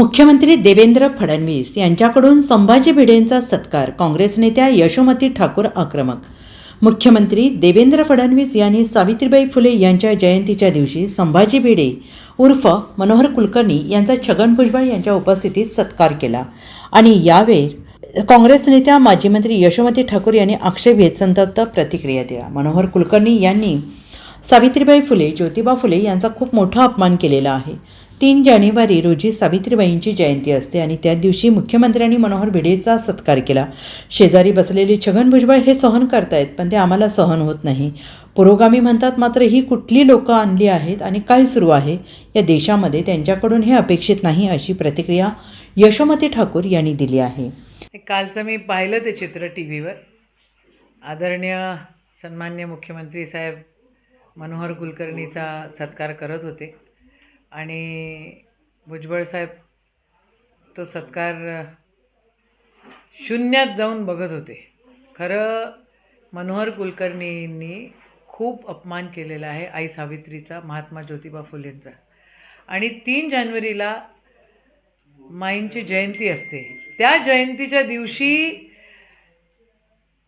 मुख्यमंत्री देवेंद्र फडणवीस यांच्याकडून संभाजी भिडेंचा सत्कार काँग्रेस नेत्या यशोमती ठाकूर आक्रमक. मुख्यमंत्री देवेंद्र फडणवीस यांनी सावित्रीबाई फुले यांच्या जयंतीच्या दिवशी संभाजी भिडे उर्फ मनोहर कुलकर्णी यांचा छगन भुजबळ यांच्या उपस्थितीत सत्कार केला. आणि यावेळी काँग्रेस नेत्या माजी मंत्री यशोमती ठाकूर यांनी आक्षेप घेत संतप्त प्रतिक्रिया दिल्या. मनोहर कुलकर्णी यांनी सावित्रीबाई फुले ज्योतिबा फुले यांचा खूप मोठा अपमान केलेला आहे. तीन जानेवारी रोजी सावित्रीबाईंची जयंती असते आणि त्या दिवशी मुख्यमंत्र्यांनी मनोहर भिडेचा सत्कार केला. शेजारी बसलेले छगन भुजबळ हे सहन करतायत पण ते आम्हाला सहन होत नाही. पुरोगामी म्हणतात मात्र ही कुठली लोकं आणली आहेत आणि काय सुरू आहे? या देशामध्ये त्यांच्याकडून हे अपेक्षित नाही अशी प्रतिक्रिया यशोमती ठाकूर यांनी दिली आहे. कालचं मी पाहिलं ते चित्र टी व्हीवर आदरणीय सन्मान्य मुख्यमंत्री साहेब मनोहर कुलकर्णीचा सत्कार करत होते. आणि भुजबळ साहेब तो सत्कार शून्यात जाऊन बघत होते. खरं मनोहर कुलकर्णींनी खूप अपमान केलेला आहे आई सावित्रीचा महात्मा ज्योतिबा फुलेंचा. आणि तीन जानेवारीला माईंची जयंती असते. त्या जयंतीच्या दिवशी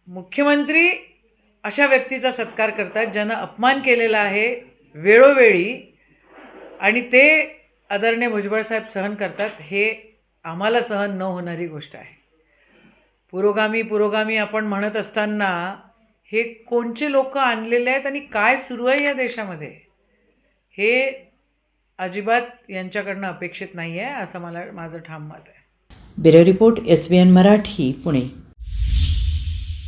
मुख्यमंत्री अशा व्यक्तीचा सत्कार करतात ज्यानं अपमान केलेला आहे वेळोवेळी आणि ते आदरणीय भुजबळ साहेब सहन करतात हे आम्हाला सहन न होणारी गोष्ट आहे. पुरोगामी पुरोगामी आपण म्हणत असताना हे कोणचे लोक आणलेले आहेत आणि काय सुरू आहे या देशामध्ये? हे अजिबात यांच्याकडनं अपेक्षित नाही आहे असं मला माझं ठाम मत आहे. Bureau report S B N Marathi Pune.